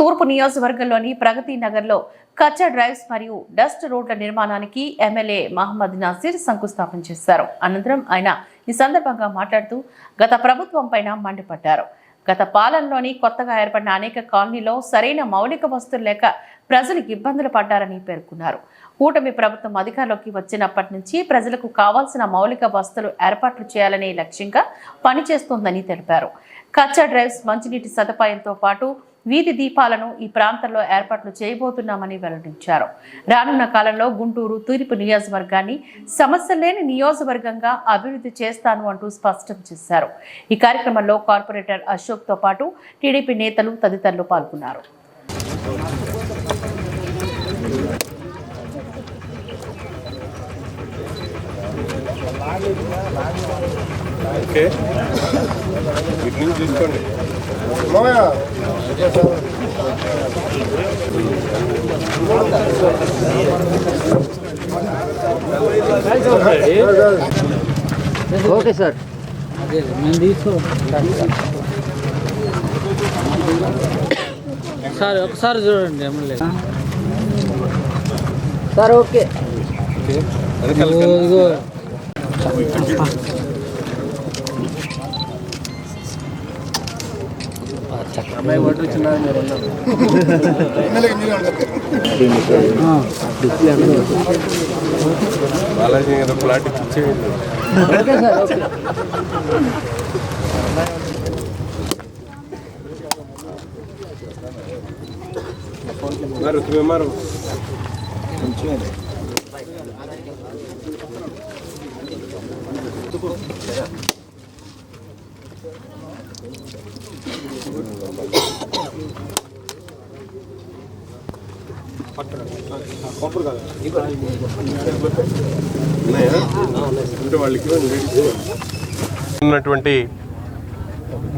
తూర్పు నియోజకవర్గంలోని ప్రగతి నగర్లో కచ్చా డ్రైవ్స్ మరియు డస్ట్ రోడ్ల నిర్మాణానికి ఎమ్మెల్యే మహమ్మద్ నాసిర్ శంకుస్థాపన చేశారు. అనంతరం ఆయన ఈ సందర్భంగా మాట్లాడుతూ గత ప్రభుత్వం పైన మండిపడ్డారు. గత పాలనలోని కొత్తగా ఏర్పడిన అనేక కాలనీలో సరైన మౌలిక వస్తువులు లేక ప్రజలు ఇబ్బందులు పడ్డారని పేర్కొన్నారు. కూటమి ప్రభుత్వం అధికారంలోకి వచ్చినప్పటి నుంచి ప్రజలకు కావాల్సిన మౌలిక వస్తువులు ఏర్పాట్లు చేయాలనే లక్ష్యంగా పనిచేస్తోందని తెలిపారు. కచ్చా డ్రైవ్స్ మంచినీటి సదుపాయంతో పాటు వీధి దీపాలను ఈ ప్రాంతంలో ఏర్పాట్లు చేయబోతున్నామని వెల్లడించారు. రానున్న కాలంలో గుంటూరు తూర్పు నియోజకవర్గాన్ని సమస్య లేని నియోజకవర్గంగా అభివృద్ధి చేస్తాను అంటూ స్పష్టం చేశారు. ఈ కార్యక్రమంలో కార్పొరేటర్ అశోక్తో పాటు టీడీపీ నేతలు తదితరులు పాల్గొన్నారు. ఓకే. ఇటు నుంచి తీసుకోండి. Okay sir. అదే మేము తీసుకో సార్ ఒకసారి చూడండి ఎమ్మెల్యే. Sir okay. ఇదిగో ఇదిగో బాలాజీ గారు ప్లాట్ ఇచ్చేయండి. మరి వాళ్ళకి ఇవ్వండి. ఉన్నటువంటి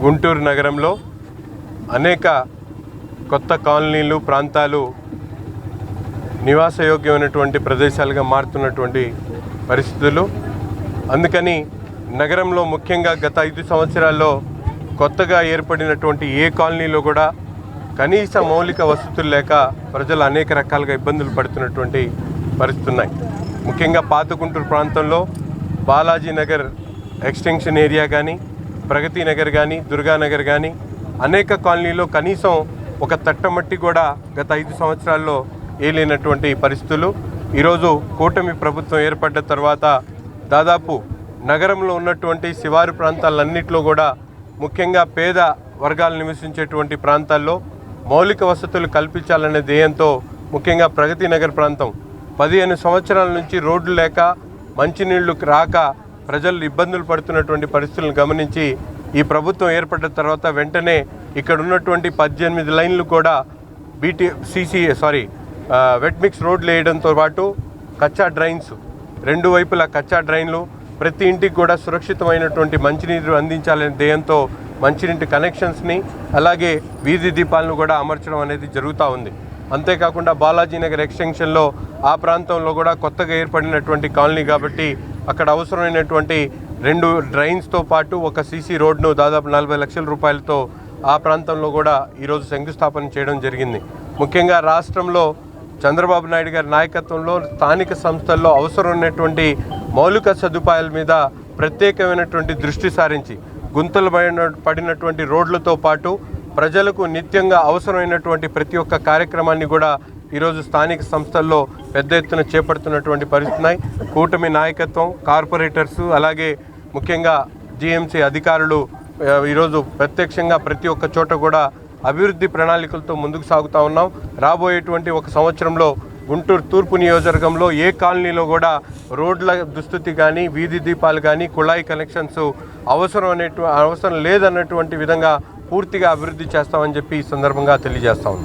గుంటూరు నగరంలో అనేక కొత్త కాలనీలు ప్రాంతాలు నివాసయోగ్యమైనటువంటి ప్రదేశాలుగా మారుతున్నటువంటి పరిస్థితులు. అందుకని నగరంలో ముఖ్యంగా గత ఐదు సంవత్సరాల్లో కొత్తగా ఏర్పడినటువంటి ఏ కాలనీలో కూడా కనీస మౌలిక వసతులు లేక ప్రజలు అనేక రకాలుగా ఇబ్బందులు పడుతున్నటువంటి పరిస్థితులు ఉన్నాయి. ముఖ్యంగా పాత గుంటూరు ప్రాంతంలో బాలాజీ నగర్ ఎక్స్టెన్షన్ ఏరియా కానీ ప్రగతి నగర్ కానీ దుర్గానగర్ కానీ అనేక కాలనీలో కనీసం ఒక తట్టమట్టి కూడా గత ఐదు సంవత్సరాల్లో ఏలేనటువంటి పరిస్థితులు. ఈరోజు కూటమి ప్రభుత్వం ఏర్పడ్డ తర్వాత దాదాపు నగరంలో ఉన్నటువంటి శివారు ప్రాంతాలన్నింటిలో కూడా ముఖ్యంగా పేద వర్గాలు నివసించేటువంటి ప్రాంతాల్లో మౌలిక వసతులు కల్పించాలనే ధ్యేయంతో ముఖ్యంగా ప్రగతి నగర్ ప్రాంతం. పదిహేను సంవత్సరాల నుంచి రోడ్లు లేక మంచినీళ్ళు రాక ప్రజలు ఇబ్బందులు పడుతున్నటువంటి పరిస్థితులను గమనించి ఈ ప్రభుత్వం ఏర్పడ్డ తర్వాత వెంటనే ఇక్కడ ఉన్నటువంటి పద్దెనిమిది లైన్లు కూడా బీటీ సీసీ సారీ ఆ, వెట్ మిక్స్ రోడ్లు వేయడంతో పాటు కచ్చా డ్రైన్స్ రెండు వైపులా కచ్చా డ్రైన్లు ప్రతి ఇంటికి కూడా సురక్షితమైనటువంటి మంచినీరు అందించాలనే ధ్యేయంతో మంచినీటి కనెక్షన్స్ని అలాగే వీధి దీపాలను కూడా అమర్చడం అనేది జరుగుతూ ఉంది. అంతేకాకుండా బాలాజీ నగర్ ఎక్స్టెన్షన్లో ఆ ప్రాంతంలో కూడా కొత్తగా ఏర్పడినటువంటి కాలనీ కాబట్టి అక్కడ అవసరమైనటువంటి రెండు డ్రైన్స్తో పాటు ఒక సీసీ రోడ్ను దాదాపు నలభై లక్షల రూపాయలతో ఆ ప్రాంతంలో కూడా ఈరోజు శంకుస్థాపన చేయడం జరిగింది. ముఖ్యంగా రాష్ట్రంలో చంద్రబాబు నాయుడు గారి నాయకత్వంలో స్థానిక సంస్థల్లో అవసరం ఉన్నటువంటి మౌలిక సదుపాయాల మీద ప్రత్యేకమైనటువంటి దృష్టి సారించి గుంతలు పడిన పడినటువంటి రోడ్లతో పాటు ప్రజలకు నిత్యంగా అవసరమైనటువంటి ప్రతి ఒక్క కార్యక్రమాన్ని కూడా ఈరోజు స్థానిక సంస్థల్లో పెద్ద ఎత్తున చేపడుతున్నటువంటి పరిస్థితున్నాయి కూటమి నాయకత్వం కార్పొరేటర్స్ అలాగే ముఖ్యంగా జిఎంసీ అధికారులు ఈరోజు ప్రత్యక్షంగా ప్రతి ఒక్క చోట కూడా అభివృద్ధి ప్రణాళికలతో ముందుకు సాగుతూ ఉన్నాం. రాబోయేటువంటి ఒక సంవత్సరంలో గుంటూరు తూర్పు నియోజకవర్గంలో ఏ కాలనీలో కూడా రోడ్ల దుస్థితి కానీ వీధి దీపాలు కానీ కుళాయి కనెక్షన్స్ అవసరం అనేటు అవసరం లేదన్నటువంటి విధంగా పూర్తిగా అభివృద్ధి చేస్తామని చెప్పి ఈ సందర్భంగా తెలియజేస్తా ఉంది